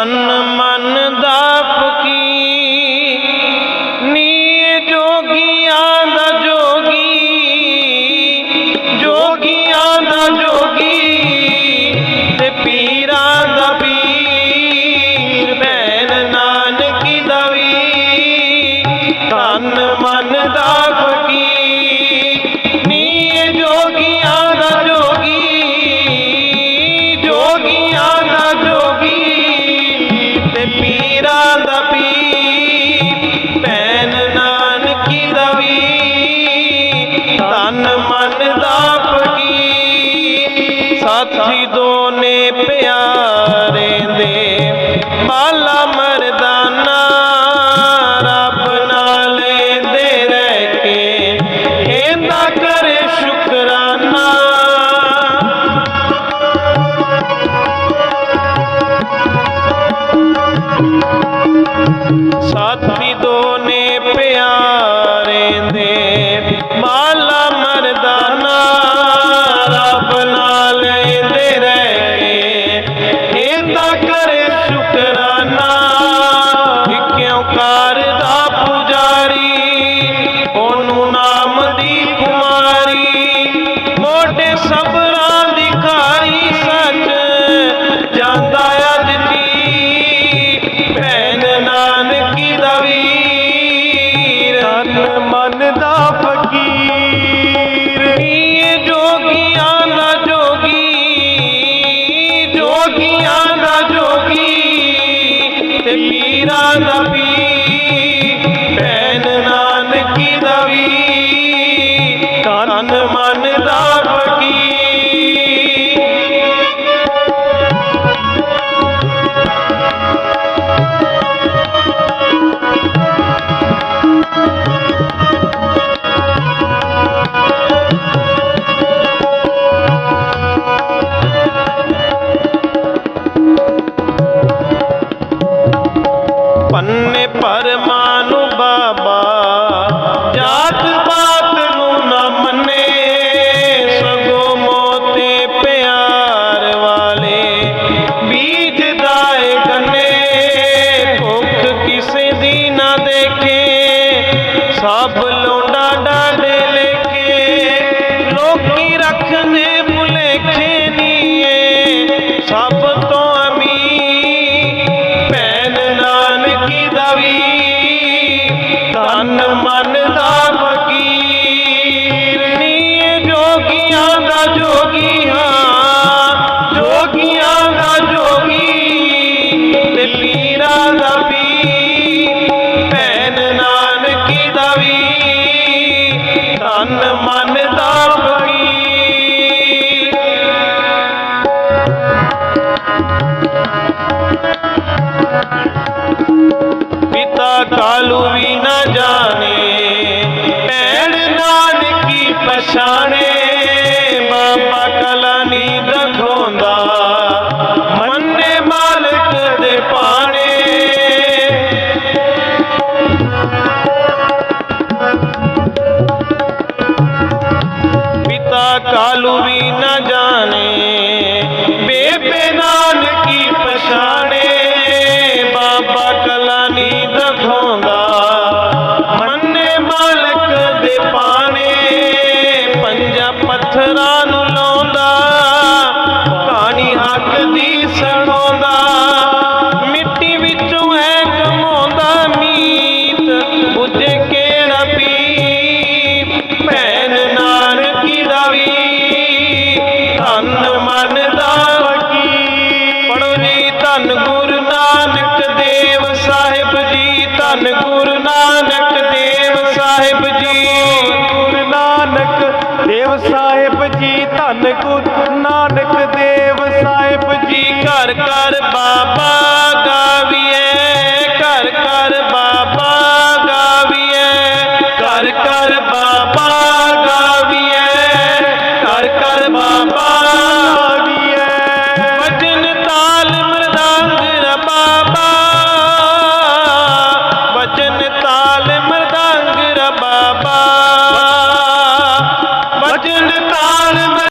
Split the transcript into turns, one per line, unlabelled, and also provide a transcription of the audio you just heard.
জাহান্ন ਦਾ ਨਾਨਕੀ ਦਾ ਵੀ ਤਨ ਮਨ ਦਾ ਫਕੀਰ ਸਾਥੀ ਦੋ मेरा नबी ਪਰਮਾਨੂ ਬਾਬਾ, ਜਾਤ ਪਾਤ ਨੂੰ ਨਾ ਮੰਨੇ, ਸਗੋ ਮੋਤੇ ਪਿਆਰ ਵਾਲੇ, ਬੀਜ ਦਾਏ ਗੰਨੇ ਭੁੱਖ ਕਿਸੇ ਦੀ ਨਾ ਦੇਖੇ, ਸਭ দুনিয়া না যোগী। নবী না জানে ਧੰਨ ਗੁਰੂ ਨਾਨਕ ਦੇਵ ਸਾਹਿਬ ਜੀ। ਗੁਰੂ ਨਾਨਕ ਦੇਵ ਸਾਹਿਬ ਜੀ ਧੰਨ ਗੁਰੂ ਨਾਨਕ ਦੇਵ ਸਾਹਿਬ ਜੀ
ਘਰ ਘਰ ਬਾਬਾ ਗਾਵੀਏ ਘਰ ਘਰ ਬਾਬਾ ਗਾਵੀਏ ਘਰ ਘਰ ਬਾਬਾ